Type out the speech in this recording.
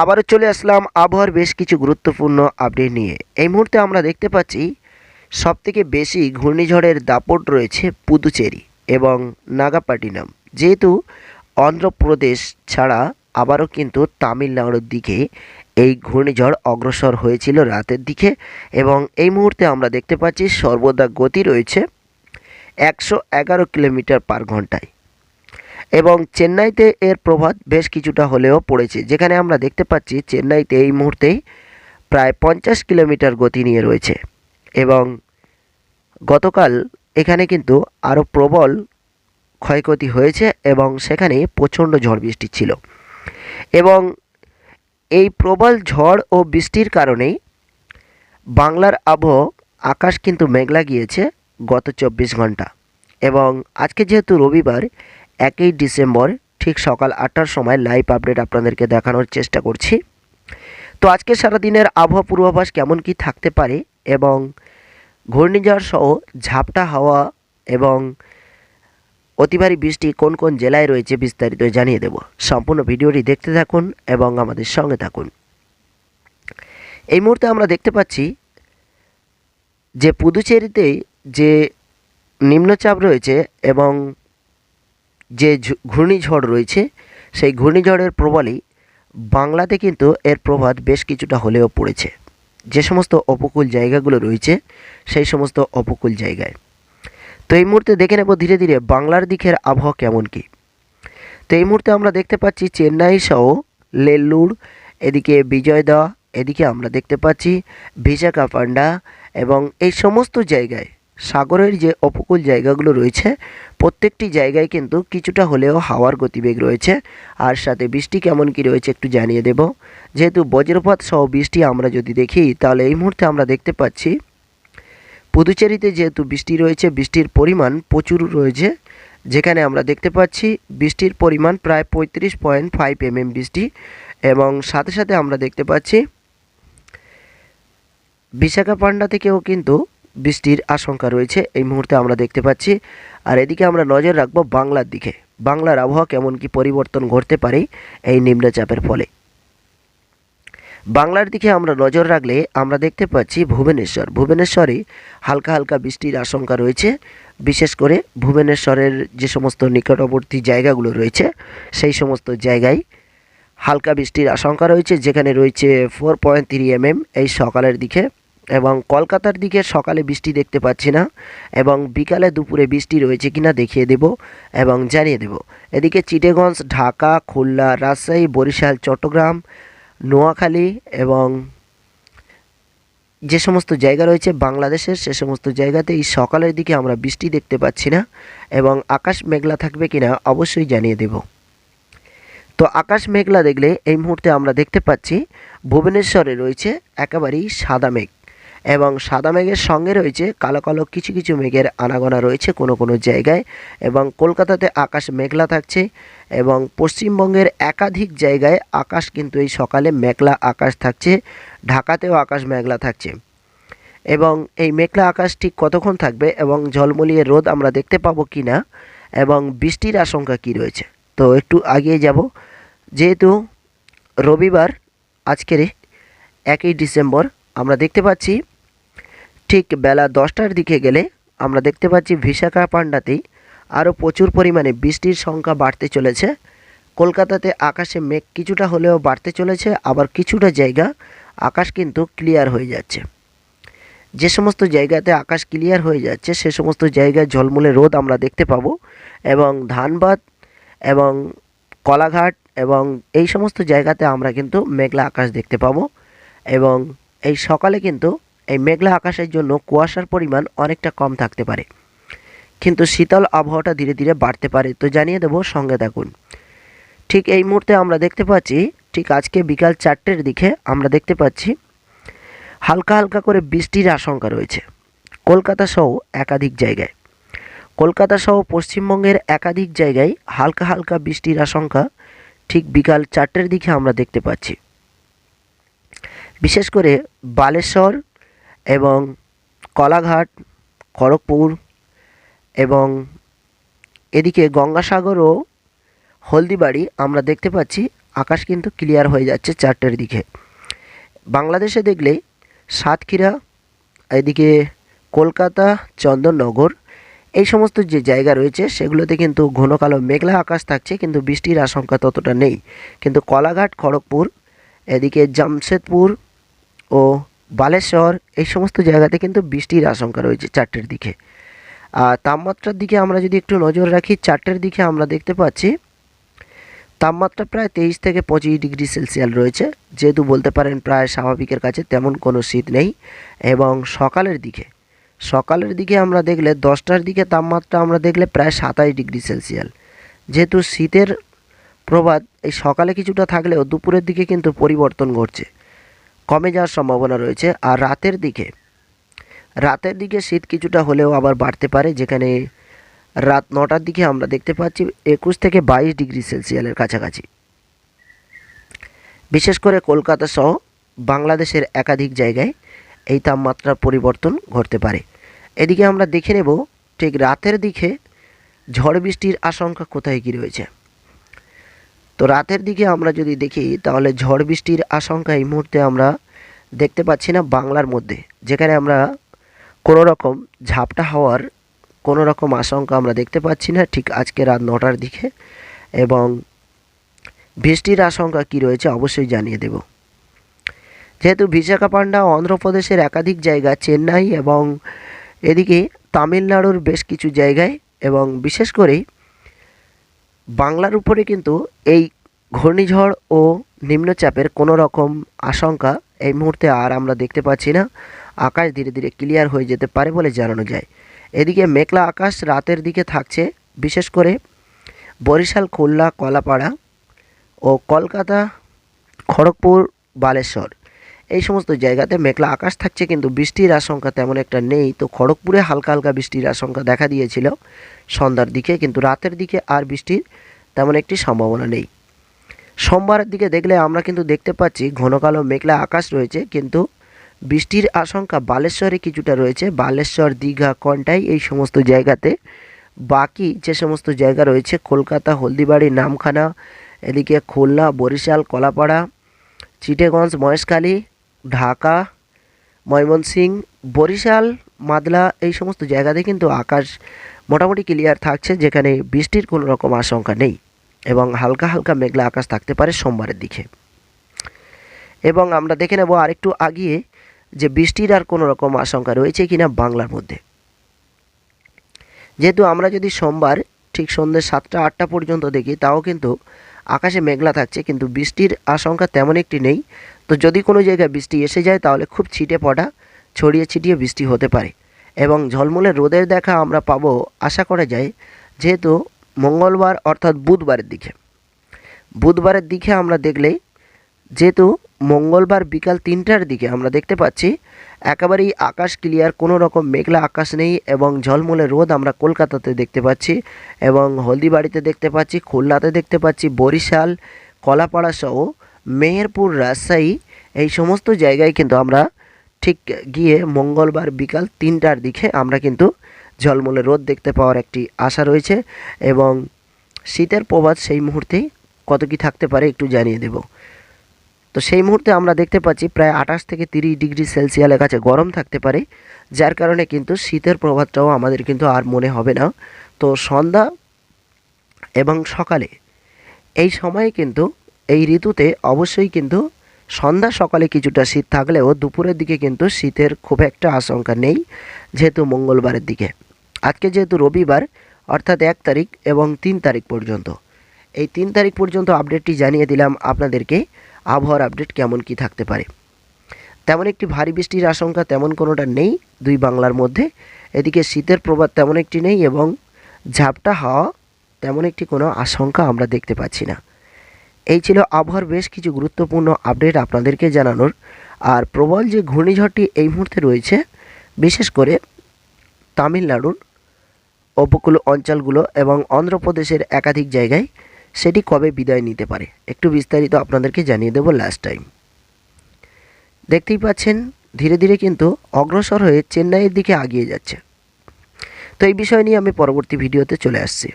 আবারও চলে আসলাম আবহাওয়ার বেশ কিছু গুরুত্বপূর্ণ আপডেট নিয়ে। এই মুহূর্তে আমরা দেখতে পাচ্ছি সবথেকে বেশি ঘূর্ণিঝড়ের দাপট রয়েছে পুদুচেরি এবং নাগাপাটিনাম যেহেতু অন্ধ্রপ্রদেশ ছাড়া আবারও কিন্তু তামিলনাড়ুর দিকে এই ঘূর্ণিঝড় অগ্রসর হয়েছিল রাতের দিকে এবং এই মুহূর্তে আমরা দেখতে পাচ্ছি সর্বদা গতি রয়েছে একশো এগারো কিলোমিটার পার ঘন্টায়। এবং চেন্নাইতে এর প্রভাব বেশ কিছুটা হলেও পড়েছে। যেখানে আমরা দেখতে পাচ্ছি চেন্নাইতে এই মুহূর্তেই প্রায় পঞ্চাশ কিলোমিটার গতি নিয়ে রয়েছে এবং গতকাল এখানে কিন্তু আরও প্রবল ক্ষয়ক্ষতি হয়েছে এবং সেখানে প্রচণ্ড ঝড় বৃষ্টি ছিল। এবং এই প্রবল ঝড় ও বৃষ্টির কারণেই বাংলার আবহ আকাশ কিন্তু মেঘলা গিয়েছে গত চব্বিশ ঘণ্টা এবং আজকে যেহেতু রবিবার একই ডিসেম্বর, ঠিক সকাল আটটার সময় লাইভ আপডেট আপনাদেরকে দেখানোর চেষ্টা করছি। তো আজকে সারাদিনের আবহাওয়া পূর্বাভাস কেমন কি থাকতে পারে এবং ঘূর্ণিঝড় সহ ঝাপটা হাওয়া এবং অতিভারী বৃষ্টি কোন কোন জেলায় রয়েছে বিস্তারিত জানিয়ে দেব। সম্পূর্ণ ভিডিওটি দেখতে থাকুন এবং আমাদের সঙ্গে থাকুন। এই মুহূর্তে আমরা দেখতে পাচ্ছি যে পুদুচেরিতে যে নিম্নচাপ রয়েছে এবং যে ঘূর্ণিঝড় রয়েছে, সেই ঘূর্ণিঝড়ের প্রবলেই বাংলাতে কিন্তু এর প্রভাব বেশ কিছুটা হলেও পড়েছে। যে সমস্ত উপকূল জায়গাগুলো রয়েছে, সেই সমস্ত উপকূল জায়গায়। তো এই মুহূর্তে দেখে নেব ধীরে ধীরে বাংলার দিকের আবহাওয়া কেমন কি। তো এই মুহূর্তে আমরা দেখতে পাচ্ছি চেন্নাই সহ লেল্লুর, এদিকে বিজয়দা, এদিকে আমরা দেখতে পাচ্ছি ভিশাখাপান্ডা এবং এই সমস্ত জায়গায় সাগরের যে উপকূল জায়গাগুলো রয়েছে, প্রত্যেকটি জায়গায় কিন্তু কিছুটা হলেও হাওয়ার গতিবেগ রয়েছে। আর সাথে বৃষ্টি কেমন কি রয়েছে একটু জানিয়ে দেব। যেহেতু বজ্রপাত সহ বৃষ্টি আমরা যদি দেখি, তাহলে এই মুহূর্তে আমরা দেখতে পাচ্ছি, পুদুচেরিতে যেহেতু বৃষ্টি রয়েছে, বৃষ্টির পরিমাণ প্রচুর রয়েছে, যেখানে আমরা দেখতে পাচ্ছি বৃষ্টির পরিমাণ প্রায় পঁয়ত্রিশ পয়েন্ট ফাইভ এমএম বৃষ্টি, এবং সাথে সাথে আমরা দেখতে পাচ্ছি বিশাখাপান্ডা থেকেও কিন্তু বৃষ্টির আশঙ্কা রয়েছে, এই মুহূর্তে আমরা দেখতে পাচ্ছি। আর এদিকে আমরা নজর রাখব বাংলার দিকে। বাংলার আবহাওয়া কেমন কি পরিবর্তন ঘটতে পারে এই নিম্নচাপের ফলে? বাংলার দিকে আমরা নজর রাখলে আমরা দেখতে পাচ্ছি ভুবনেশ্বর। ভুবনেশ্বরে হালকা হালকা বৃষ্টির আশঙ্কা রয়েছে। বিশেষ করে ভুবনেশ্বরের যে সমস্ত নিকটবর্তী জায়গাগুলো রয়েছে, সেই সমস্ত জায়গায় হালকা বৃষ্টির আশঙ্কা রয়েছে। যেখানে রয়েছে ফোর পয়েন্ট থ্রি এমএম এই সকালের দিকে। এবং কলকাতার দিকে সকালে বৃষ্টি দেখতে পাচ্ছি না, এবং বিকালে দুপুরে বৃষ্টি রয়েছে কিনা দেখিয়ে দেব এবং জানিয়ে দেব। এদিকে চিটেগঞ্জ, ঢাকা, খুলনা, রাজশাহী, বরিশাল, চট্টগ্রাম, নোয়াখালী এবং যে সমস্ত জায়গা রয়েছে বাংলাদেশের, সে সমস্ত জায়গাতে এই সকালের দিকে আমরা বৃষ্টি দেখতে পাচ্ছি না এবং আকাশ মেঘলা থাকবে কিনা অবশ্যই জানিয়ে দেব। তো আকাশ মেঘলা দেখলে এই মুহূর্তে আমরা দেখতে পাচ্ছি ভুবনেশ্বরে রয়েছে একেবারেই সাদা মেঘ। এবং সাদা মেঘের সঙ্গে রয়েছে কালো কালো কিছু কিছু মেঘের আনাগোনা রয়েছে কোনো কোনো জায়গায় এবং কলকাতাতে আকাশ মেঘলা থাকছে এবং পশ্চিমবঙ্গের একাধিক জায়গায় আকাশ কিন্তু এই সকালে মেঘলা আকাশ থাকছে, ঢাকাতেও আকাশ মেঘলা থাকছে। এবং এই মেঘলা আকাশ ঠিক কতক্ষণ থাকবে এবং ঝলমলিয়ে রোদ আমরা দেখতে পাবো কি না এবং বৃষ্টির আশঙ্কা কি রয়েছে? তো একটু আগিয়ে যাব। যেহেতু রবিবার, আজকের একই ডিসেম্বর, আমরা দেখতে পাচ্ছি ঠিক বেলা দশটার দিকে গেলে আমরা দেখতে পাচ্ছি বিশাখাপান্ডাতেই আরও প্রচুর পরিমাণে বৃষ্টির সংখ্যা বাড়তে চলেছে। কলকাতাতে আকাশে মেঘ কিছুটা হলেও বাড়তে চলেছে, আবার কিছুটা জায়গা আকাশ কিন্তু ক্লিয়ার হয়ে যাচ্ছে। যে সমস্ত জায়গাতে আকাশ ক্লিয়ার হয়ে যাচ্ছে, সে সমস্ত জায়গায় ঝলমলে রোদ আমরা দেখতে পাবো এবং ধানবাদ এবং কলাঘাট এবং এই সমস্ত জায়গাতে আমরা কিন্তু মেঘলা আকাশ দেখতে পাবো এবং এই সকালে কিন্তু এই মেঘলা আকাশের জন্য কুয়াশার পরিমাণ অনেকটা কম থাকতে পারে। কিন্তু শীতল আবহাওয়াটা ধীরে ধীরে বাড়তে পারে, তো জানিয়ে দেবো সঙ্গে থাকুন। ঠিক এই মুহূর্তে আমরা দেখতে পাচ্ছি, ঠিক আজকে বিকাল চারটের দিকে আমরা দেখতে পাচ্ছি, হালকা হালকা করে বৃষ্টির আশঙ্কা রয়েছে। কলকাতা সহ একাধিক জায়গায়। কলকাতা সহ পশ্চিমবঙ্গের একাধিক জায়গায় হালকা হালকা বৃষ্টির আশঙ্কা ঠিক বিকাল চারটের দিকে আমরা দেখতে পাচ্ছি। বিশেষ করে বালেশ্বর এবং কলাঘাট, খড়গপুর এবং এদিকে গঙ্গাসাগর ও হলদিবাড়ি আমরা দেখতে পাচ্ছি। আকাশ কিন্তু ক্লিয়ার হয়ে যাচ্ছে চারটের দিকে। বাংলাদেশে দেখলে সাতক্ষীরা, এদিকে কলকাতা, চন্দননগর এই সমস্ত যে জায়গা রয়েছে সেগুলোতে কিন্তু ঘন কালো মেঘলা আকাশ থাকছে কিন্তু বৃষ্টির আশঙ্কা ততটা নেই। কিন্তু কলাঘাট, খড়গপুর, এদিকে জামশেদপুর ও বালেশ্বর, এই সমস্ত জায়গাতে কিন্তু বৃষ্টির আশঙ্কা রয়েছে চারটের দিকে। আর তাপমাত্রার দিকে আমরা যদি একটু নজর রাখি, চারটের দিকে আমরা দেখতে পাচ্ছি, তাপমাত্রা প্রায় তেইশ থেকে পঁচিশ ডিগ্রি সেলসিয়াল রয়েছে। যেহেতু বলতে পারেন প্রায় স্বাভাবিকের কাছে তেমন কোনো শীত নেই। এবং সকালের দিকে সকালের দিকে আমরা দেখলে দশটার দিকে তাপমাত্রা আমরা দেখলে প্রায় সাতাশ ডিগ্রি সেলসিয়াল যেহেতু শীতের প্রবাদ এই সকালে কিছুটা থাকলেও দুপুরের দিকে কিন্তু পরিবর্তন ঘটছে। কমে যাওয়ার সম্ভাবনা রয়েছে। আর রাতের দিকে রাতের দিকে শীত কিছুটা হলেও আবার বাড়তে পারে, যেখানে রাত নটার দিকে আমরা দেখতে পাচ্ছি একুশ থেকে বাইশ ডিগ্রি সেলসিয়ালের কাছাকাছি। বিশেষ করে কলকাতা সহ বাংলাদেশের একাধিক জায়গায় এই তাপমাত্রার পরিবর্তন ঘটতে পারে। এদিকে আমরা দেখে নেব, ঠিক রাতের দিকে ঝড় বৃষ্টির আশঙ্কা কোথায় কী রয়েছে? তো রাতের দিকে আমরা যদি দেখি, তাহলে ঝড় বৃষ্টির আশঙ্কা এই মুহূর্তে আমরা দেখতে পাচ্ছি না বাংলার মধ্যে, যেখানে আমরা কোনো রকম ঝাপটা হওয়ার কোনো রকম আশঙ্কা আমরা দেখতে পাচ্ছি না ঠিক আজকে রাত নটার দিকে। এবং বৃষ্টির আশঙ্কা কি রয়েছে অবশ্যই জানিয়ে দেব। যেহেতু বিশাখাপান্ডা অন্ধ্রপ্রদেশের একাধিক জায়গা চেন্নাই এবং এদিকে তামিলনাড়ুর বেশ কিছু জায়গায় এবং বিশেষ করে বাংলার উপরে কিন্তু এই ঘূর্ণিঝড় ও নিম্নচাপের কোনো রকম আশঙ্কা এই মুহূর্তে আর আমরা দেখতে পাচ্ছি না। আকাশ ধীরে ধীরে ক্লিয়ার হয়ে যেতে পারে বলে জানানো যায়। এদিকে মেঘলা আকাশ রাতের দিকে থাকছে, বিশেষ করে বরিশাল, খুলনা, কলাপাড়া ও কলকাতা, খড়গপুর, বালেশ্বর। এই সমস্ত জায়গাতে মেঘলা আকাশ থাকছে, কিন্তু বৃষ্টির আশঙ্কা তেমন একটা নেই। তো খড়গপুরে হালকা হালকা বৃষ্টির আশঙ্কা দেখা দিয়েছিল সন্ধ্যার দিকে, কিন্তু রাতের দিকে আর বৃষ্টির তেমন একটি সম্ভাবনা নেই। সোমবারের দিকে দেখলে আমরা কিন্তু দেখতে পাচ্ছি ঘন কালো মেঘলা আকাশ রয়েছে, কিন্তু বৃষ্টির আশঙ্কা বালেশ্বরে কিছুটা রয়েছে। বালেশ্বর, দীঘা, কন্টাই এই সমস্ত জায়গাতে। বাকি যে সমস্ত জায়গা রয়েছে, কলকাতা, হলদিবাড়ি, নামখানা, এদিকে খুলনা, বরিশাল, কলাপাড়া, চিটেগঞ্জ, মহেশখালী ঢাকা, ময়মনসিং, বরিশাল, মাদলা এই সমস্ত জায়গাতে কিন্তু আকাশ মোটামুটি ক্লিয়ার থাকছে, যেখানে বৃষ্টির কোনো রকম আশঙ্কা নেই এবং হালকা হালকা মেঘলা আকাশ থাকতে পারে সোমবারের দিকে। এবং আমরা দেখে নেব আরেকটু আগিয়ে যে বৃষ্টির আর কোনো রকম আশঙ্কা রয়েছে কিনা বাংলার মধ্যে। যেহেতু আমরা যদি সোমবার ঠিক সন্ধ্যে সাতটা, আটটা পর্যন্ত দেখি, তাও কিন্তু আকাশে মেঘলা থাকছে, কিন্তু বৃষ্টির আশঙ্কা তেমন একটি নেই। তো যদি কোনো জায়গায় বৃষ্টি এসে যায়, তাহলে খুব ছিটে পড়া, ছড়িয়ে ছিটিয়ে বৃষ্টি হতে পারে। এবং ঝলমলে রোদের দেখা আমরা পাবো, আশা করা যায়, যেহেতু মঙ্গলবার অর্থাৎ বুধবারের দিকে। বুধবারের দিকে আমরা দেখলেই, যেহেতু মঙ্গলবার বিকাল তিনটার দিকে আমরা দেখতে পাচ্ছি, একেবারেই আকাশ ক্লিয়ার কোনো রকম মেঘলা আকাশ নেই এবং ঝলমলে রোদ আমরা কলকাতাতে দেখতে পাচ্ছি এবং হলদিবাড়িতে দেখতে পাচ্ছি, খুলনাতে দেখতে পাচ্ছি, বরিশাল, কলাপাড়া সহ মেহেরপুর, রাজশাহী এই সমস্ত জায়গায় কিন্তু আমরা ঠিক গিয়ে মঙ্গলবার বিকাল তিনটার দিকে আমরা কিন্তু ঝলমলে রোদ দেখতে পাওয়ার একটি আশা রয়েছে এবং শীতের প্রভাব সেই মুহূর্তেই কত কি থাকতে পারে একটু জানিয়ে দেব। তো সেই মুহূর্তে আমরা দেখতে পাচ্ছি প্রায় আঠাশ থেকে তিরিশ ডিগ্রি সেলসিয়ালের কাছে গরম থাকতে পারে, যার কারণে কিন্তু শীতের প্রভাবটাও আমাদের কিন্তু আর মনে হবে না। তো সন্ধ্যা এবং সকালে এই সময়ে কিন্তু এই ঋতুতে অবশ্যই কিন্তু সন্ধ্যা সকালে কিছুটা শীত থাকলেও দুপুরের দিকে কিন্তু শীতের খুব একটা আশঙ্কা নেই, যেহেতু মঙ্গলবারের দিকে। আজকে যেহেতু রবিবার, অর্থাৎ এক তারিখ এবং তিন তারিখ পর্যন্ত। এই তিন তারিখ পর্যন্ত আপডেটটি জানিয়ে দিলাম আপনাদেরকে। আবহাওয়ার আপডেট কেমন কি থাকতে পারে। তেমন একটি ভারী বৃষ্টির আশঙ্কা তেমন কোনোটা নেই, দুই বাংলার মধ্যে। এদিকে শীতের প্রভাব তেমন একটি নেই এবং ঝাপটা হাওয়া তেমন একটি কোনো আশঙ্কা আমরা দেখতে পাচ্ছি না। এই ছিল আবহাওয়ার বেশ কিছু গুরুত্বপূর্ণ আপডেট আপনাদেরকে জানানোর। আর প্রবল যে ঘূর্ণিঝড়টি এই মুহূর্তে রয়েছে, বিশেষ করে তামিলনাড়ুর উপকূল অঞ্চলগুলো এবং অন্ধ্রপ্রদেশের একাধিক জায়গায় সেটি কবে বিদায় নিতে পারে? একটু বিস্তারিত আপনাদেরকে জানিয়ে দেব লাস্ট টাইম দেখতেই পাচ্ছেন, ধীরে ধীরে কিন্তু অগ্রসর হয়ে চেন্নাইয়ের দিকে আগিয়ে যাচ্ছে। তো এই বিষয় নিয়ে আমি পরবর্তী ভিডিওতে চলে আসছি।